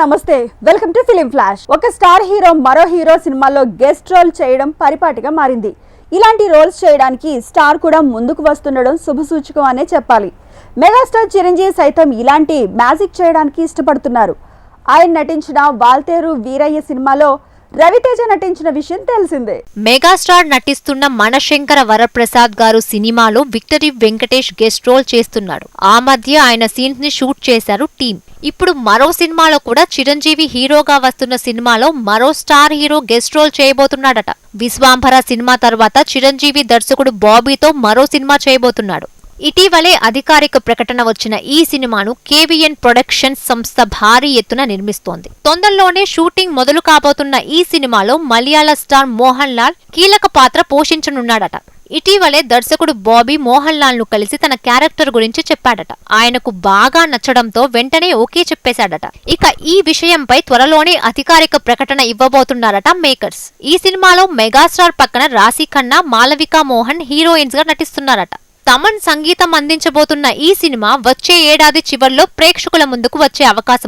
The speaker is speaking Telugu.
నమస్తే. వెల్కమ్ టు ఫిలిం ఫ్లాష్ ఒక స్టార్ హీరో మరో హీరో సినిమాలో గెస్ట్ రోల్ చేయడం పరిపాటిగా మారింది. ఇలాంటి రోల్స్ చేయడానికి స్టార్ కూడా ముందుకు వస్తుండడం శుభసూచకం అనే చెప్పాలి. మెగాస్టార్ చిరంజీవి సైతం ఇలాంటి మ్యాజిక్ చేయడానికి ఇష్టపడుతున్నారు. ఆయన నటించిన వాల్తేరు వీరయ్య సినిమాలో రవితేజ నటించిన విషయం తెలిసిందే. మెగాస్టార్ నటిస్తున్న మనశంకర వరప్రసాద్ గారు సినిమాలో విక్టరీ వెంకటేష్ గెస్ట్ రోల్ చేస్తున్నాడు. ఆ మధ్య ఆయన సీన్స్ని షూట్ చేశారు టీం ఇప్పుడు మరో సినిమాలో కూడా చిరంజీవి హీరోగా వస్తున్న సినిమాలో మరో స్టార్ హీరో గెస్ట్ రోల్ చేయబోతున్నాడట. విశ్వాంభర సినిమా తర్వాత చిరంజీవి దర్శకుడు బాబీతో మరో సినిమా చేయబోతున్నాడు. ఇటీవలే అధికారిక ప్రకటన వచ్చిన ఈ సినిమాను కేవీఎన్ ప్రొడక్షన్స్ సంస్థ భారీ ఎత్తున నిర్మిస్తోంది. తొందరలోనే షూటింగ్ మొదలు కాబోతున్న ఈ సినిమాలో మలయాళ స్టార్ మోహన్ లాల్ కీలక పాత్ర పోషించనున్నాడట. ఇటీవలే దర్శకుడు బాబీ మోహన్ లాల్ను కలిసి తన క్యారెక్టర్ గురించి చెప్పాడట. ఆయనకు బాగా నచ్చడంతో వెంటనే ఓకే చెప్పేశాడట. ఇక ఈ విషయంపై త్వరలోనే అధికారిక ప్రకటన ఇవ్వబోతున్నారట మేకర్స్. ఈ సినిమాలో మెగాస్టార్ పక్కన రాశి ఖన్నా మాలవిక మోహన్ హీరోయిన్స్గా నటిస్తున్నారట. తమన్ సంగీతం అందించబోతున్న ఈ సినిమా వచ్చే ఏడాది చివర్లో ప్రేక్షకుల ముందుకు వచ్చే అవకాశం